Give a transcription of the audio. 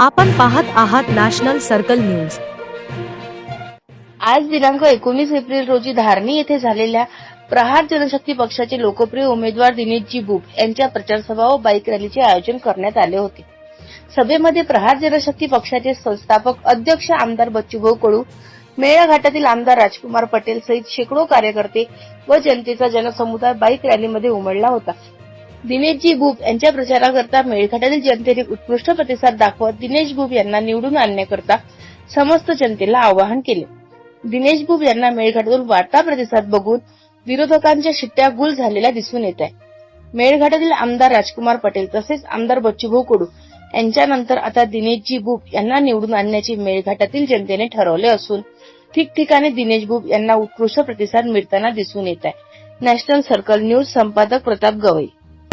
आपण पाहत आहात नॅशनल सर्कल न्यूज. आज दिनांक एकोणीस एप्रिल रोजी धारणी येथे झालेल्या प्रहार जनशक्ती पक्षाचे लोकप्रिय उमेदवार दिनेशजी बुब यांच्या प्रचारसभा व बाईक रॅलीचे आयोजन करण्यात आले होते. सभेमध्ये प्रहार जनशक्ती पक्षाचे संस्थापक अध्यक्ष आमदार बच्चूभाऊ कडू मेळाघाटातील आमदार राजकुमार पटेल सहित शेकडो कार्यकर्ते व जनतेचा जनसमुदाय बाईक रॅलीमध्ये उमडला होता. दिनेशजी गुप यांच्या प्रचाराकरता मेळघाटातील जनतेने उत्कृष्ट प्रतिसाद दाखवत दिनेश गुप यांना निवडून आणण्याकरता समस्त जनतेला आवाहन केले. दिनेश गुप यांना मेळघाटातून वाढता प्रतिसाद बघून विरोधकांच्या शिट्ट्या गुल झालेल्या दिसून येत आहे मेळघाटातील आमदार राजकुमार पटेल तसेच आमदार बच्चूभाऊ कडू यांच्यानंतर आता दिनेशजी बुप यांना निवडून आणण्याचे मेळघाटातील जनतेने ठरवले असून ठिकठिकाणी दिनेश बुब यांना उत्कृष्ट प्रतिसाद मिळताना दिसून येत आहे. नॅशनल सर्कल न्यूज संपादक प्रताप गवई.